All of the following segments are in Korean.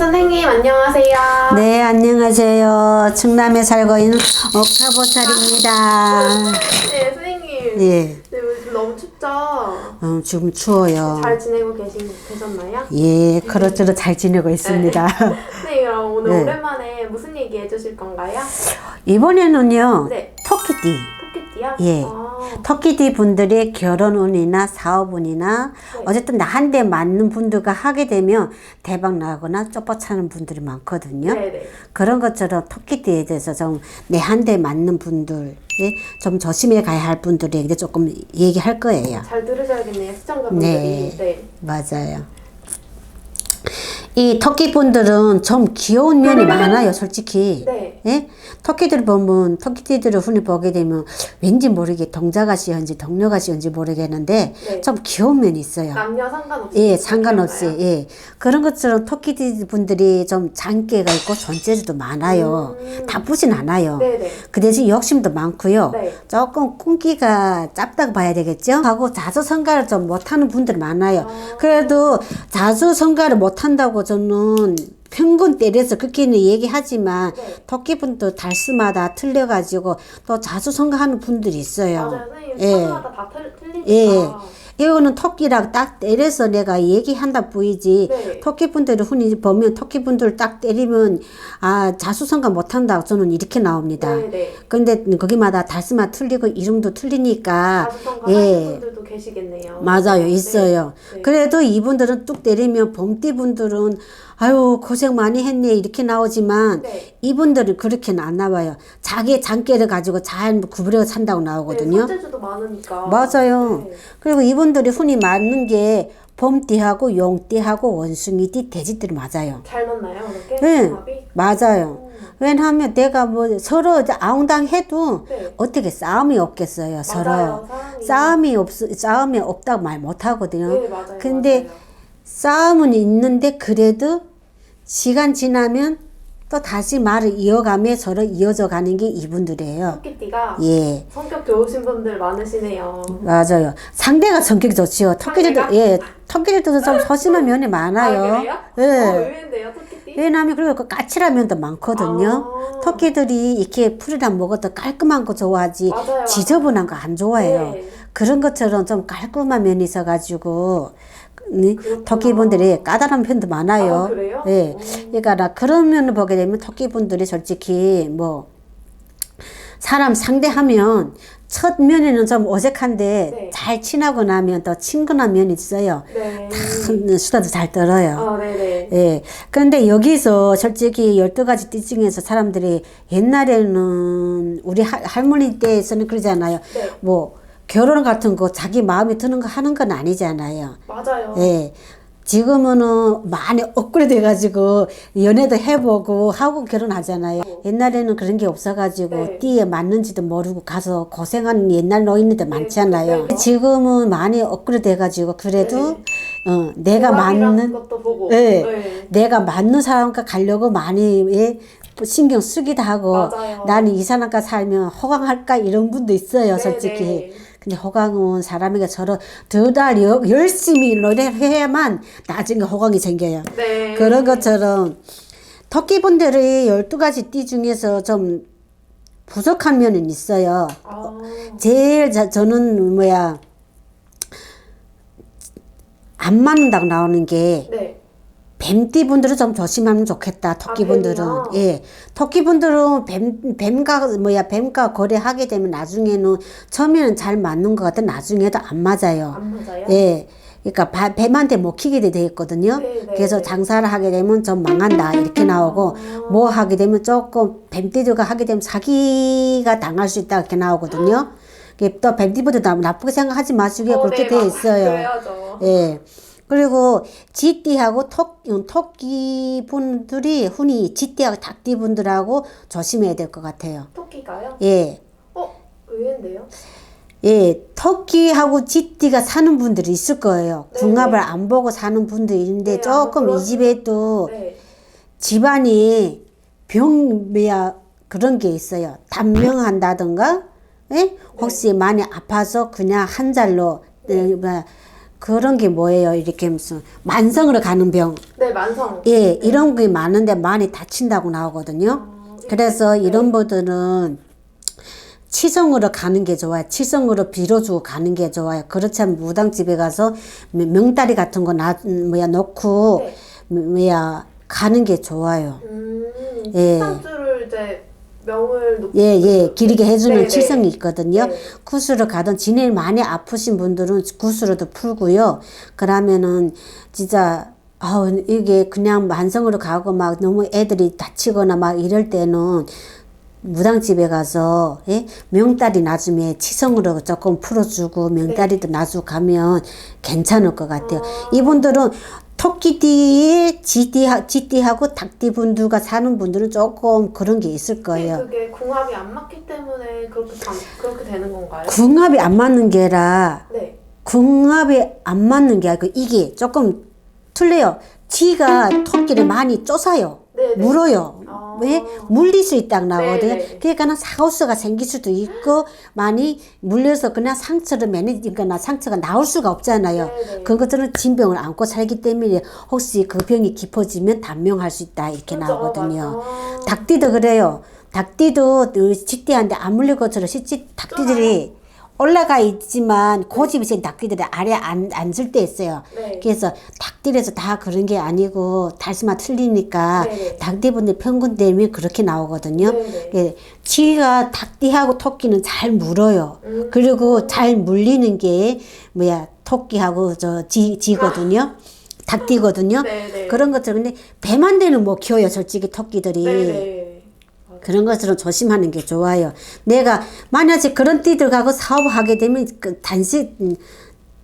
선생님 안녕하세요. 네, 안녕하세요. 충남에 살고 있는 옥타보살입니다. 네, 선생님. 예, 네, 요즘 너무 춥죠? 어, 지금 추워요. 잘 지내고 계신, 계셨나요? 예, 그렇저렇 잘 지내고 있습니다. 네, 그럼 오늘 네. 오랜만에 무슨 얘기 해주실 건가요? 이번에는요, 네. 터키띠. 토끼띠요? 예. 아, 터키띠 분들의 결혼운이나 사업운이나 네. 어쨌든 나한테 맞는 분들과 하게 되면 대박 나거나 쫓아차는 분들이 많거든요. 네네. 그런 것처럼 토끼띠에 대해서 좀 내한대 맞는 분들, 예, 좀 조심해 가야 할 분들에게 조금 얘기할 거예요. 잘 들으셔야겠네요, 시청자분들이. 네. 네. 맞아요. 이 터키 분들은 좀 귀여운 면이 많아요, 솔직히. 네. 예? 터키들 보면, 터키띠들을 흔히 보게 되면 왠지 모르게 동자가시인지 동료가시인지 모르겠는데 네. 좀 귀여운 면이 있어요. 남녀 상관없이. 예, 상관없이? 예. 그런 것처럼 터키띠 분들이 좀 장기가 있고 손재주도 많아요. 음. 나쁘진 않아요. 네네. 그 대신 욕심도 많고요. 네. 조금 꿈기가 짧다고 봐야 되겠죠? 하고 자수성가를 좀 못하는 분들이 많아요. 그래도 자수성가를 못한다고 저는 평균 때려서 그렇게는 얘기하지만 네. 토끼분도 달수마다 틀려가지고 또 자수성가하는 분들이 있어요. 맞아요, 선생님. 예. 사람마다 다 틀, 틀리니까. 예. 이거는 토끼랑 딱 때려서 내가 얘기한다 보이지. 네. 토끼 분들을 흔히 보면 토끼 분들 딱 때리면 아 자수성가 못한다. 저는 이렇게 나옵니다. 네네. 근데 거기마다 달수마 틀리고 이름도 틀리니까 예. 분들도 계시겠네요. 맞아요 네. 있어요. 네. 그래도 이분들은 뚝 때리면 봄띠 분들은 아유 고생 많이 했네 이렇게 나오지만 네. 이분들은 그렇게는 안 나와요. 자기 장깨를 가지고 잘 구부려 산다고 나오거든요. 네, 손재주도 많으니까. 맞아요. 네. 그리고 이분들이 흔히 맞는 게 봄띠하고 용띠하고 원숭이띠 돼지띠를 맞아요. 잘 맞나요, 그렇게? 네, 궁합이? 맞아요. 왜냐하면 내가 뭐 서로 아웅당해도 네. 어떻게 싸움이 없겠어요, 서로. 맞아요, 사람이. 싸움이 없 싸움이 없다고 말 못하거든요. 네, 맞아요. 근데 맞아요. 싸움은 있는데 그래도 시간 지나면 또 다시 말을 이어가며 서로 이어져 가는 게 이분들이에요. 토끼띠가 예. 성격 좋으신 분들 많으시네요. 맞아요. 상대가 성격이 좋지요. 토끼들도, 상대가? 예, 토끼들도 좀 소심한 면이 많아요. 아, 그래요? 예. 어, 의외인데요, 토끼띠? 왜냐하면 그리고 그 까칠한 면도 많거든요. 아. 토끼들이 이렇게 풀이랑 먹어도 깔끔한 거 좋아하지 맞아요, 지저분한 거 안 좋아해요. 네. 그런 것처럼 좀 깔끔한 면이 있어가지고 네. 토끼분들이 까다로운 편도 많아요. 아, 그래요? 예. 오. 그러니까 나 그런 면을 보게 되면 토끼분들이 솔직히 뭐 사람 상대하면 첫 면에는 좀 어색한데 네. 잘 친하고 나면 더 친근한 면이 있어요. 네. 참 수다도 잘 떨어요. 아, 네네. 예. 그런데 여기서 솔직히 12가지 띠 중에서 사람들이 옛날에는 우리 할- 할머니 때에서는 그러잖아요. 네. 뭐 결혼 같은 거 자기 마음에 드는 거 하는 건 아니잖아요. 맞아요. 예. 지금은 많이 업그레이드 해가지고 연애도 해보고 하고 결혼하잖아요. 옛날에는 그런 게 없어가지고 네. 띠에 맞는지도 모르고 가서 고생하는 옛날 노인들 많잖아요. 네. 지금은 많이 업그레이드 해가지고 그래도 어, 내가 맞는. 예. 네. 내가 맞는 사람과 가려고 많이 예, 신경 쓰기도 하고 맞아요. 나는 이 사람과 살면 호강할까 이런 분도 있어요 네, 솔직히 네. 근데 호강은 사람에게 서로 더달 열심히 노력해야만 나중에 호강이 생겨요 네. 그런 것처럼 토끼분들이 12가지 띠 중에서 좀 부족한 면은 있어요 아, 제일 자, 저는 뭐야 안 맞는다고 나오는 게 네. 뱀띠 분들은 좀 조심하면 좋겠다. 토끼 아, 분들은 뱀이요? 예, 토끼 분들은 뱀 뱀과 뭐야 뱀과 거래하게 되면 나중에는 처음에는 잘 맞는 것 같아 나중에도 안 맞아요. 안 맞아요? 예, 그러니까 바- 뱀한테 먹히게 돼 있거든요. 네, 네, 그래서 네. 장사를 하게 되면 좀 망한다 이렇게 나오고 뭐 하게 되면 조금 뱀띠들과 하게 되면 사기가 당할 수 있다 이렇게 나오거든요. 이게 또 나- 나쁘게 생각하지 마시고 어, 그렇게 네, 돼 맞- 있어요. 그래야죠. 예. 그리고 쥐띠하고 토끼 분들이 흔히 쥐띠하고 닭띠 분들하고 조심해야 될 것 같아요. 토끼가요? 예. 어, 의외인데요? 예, 토끼하고 쥐띠가 사는 분들이 있을 거예요. 네, 궁합을 네. 안 보고 사는 분들이 있는데 네, 아마 조금 그런- 이 집에도 네. 집안이 병, 뭐야, 그런 게 있어요. 단명한다든가, 예? 혹시 많이 아파서 그냥 한 잘로, 예, 뭐야, 그런 게 뭐예요? 이렇게 무슨 만성으로 가는 병. 네, 만성. 예, 이런 게 많은데 많이 다친다고 나오거든요. 그래서 이런 분들은 치성으로 가는 게 좋아요. 치성으로 빌어주고 가는 게 좋아요. 그렇지 않으면 무당집에 가서 명- 명다리 같은 거 나, 뭐야, 놓고, 네. 뭐야, 가는 게 좋아요. 음, 예. 칠성줄을 이제 명을. 예, 예, 길게 해주는 네, 네. 치성이 있거든요. 네. 구스로 가든 진행 많이 아프신 분들은 구스로도 풀고요. 그러면은 진짜 아우 이게 그냥 만성으로 가고 막 너무 애들이 다치거나 막 이럴 때는 무당집에 가서 예? 명다리 놔주면 치성으로 조금 풀어주고 명다리도 놔주고 가면 괜찮을 것 같아요. 이분들은 토끼띠, 지띠, 지띠하고 닭띠 분들과 사는 분들은 조금 그런 게 있을 거예요. 그게 궁합이 안 맞기 때문에 그렇게 감, 그렇게 되는 건가요? 궁합이 안 맞는 게라 네. 궁합이 안 맞는 게 아니고 이게 조금 틀려요. 쥐가 토끼를 많이 쫓아요. 네, 네. 물어요. 아. 왜? 물릴 수 있다고 나오거든요. 네, 네. 그러니까 사우스가 생길 수도 있고 많이 물려서 그냥 상처를 매니거나 상처가 나올 수가 없잖아요. 네, 네. 그것들은 진병을 안고 살기 때문에 혹시 그 병이 깊어지면 단명할 수 있다 이렇게 그렇죠. 나오거든요. 맞아. 닭띠도 그래요. 닭띠도 그 쥐띠한테 안 물릴 것처럼 실제 닭띠들이 올라가 있지만 고집이 센 닭띠들이 아래 안, 앉을 때 있어요. 네. 그래서 닭띠에서 다 그런 게 아니고 달수만 틀리니까 네네. 닭띠분들 평균되면 그렇게 나오거든요. 네네. 예, 쥐가 닭띠하고 토끼는 잘 물어요. 음. 그리고 잘 물리는 게 뭐야 토끼하고 저 쥐, 쥐거든요. 닭띠거든요. 네 네. 그런 것들 근데 배만 되는 못 키워요 솔직히 토끼들이 네 네. 그런 것들은 조심하는 게 좋아요 내가 만약에 그런 띠들 가고 사업을 하게 되면 그 단시 음,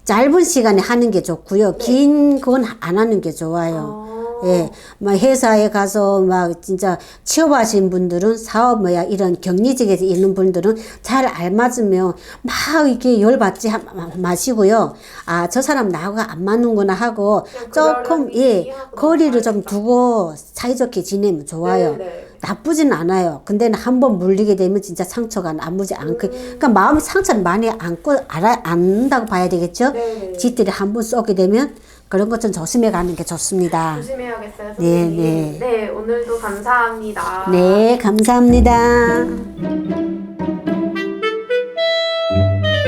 짧은 시간에 하는 게 좋고요 긴건안 하는 게 좋아요 아. 예, 막 회사에 가서 막 진짜 취업하신 분들은 사업 뭐야 이런 격리직에 있는 분들은 잘 알맞으면 막 이렇게 열받지 마- 마시고요. 아, 저 사람 나하고 안 맞는구나 하고 조금 예 거리를 좀. 두고 사이좋게 지내면 좋아요. 네네. 나쁘진 않아요. 근데 한번 물리게 되면 진짜 상처가 나무지 않고, 음. 그러니까 마음 상처를 많이 안고 알아 안다고 봐야 되겠죠. 네네. 지들이 한번 쏘게 되면 그런 것 좀 조심해 가는 게 좋습니다. 조심해야겠어요. 네, 선생님. 네. 네, 오늘도 감사합니다. 네, 감사합니다.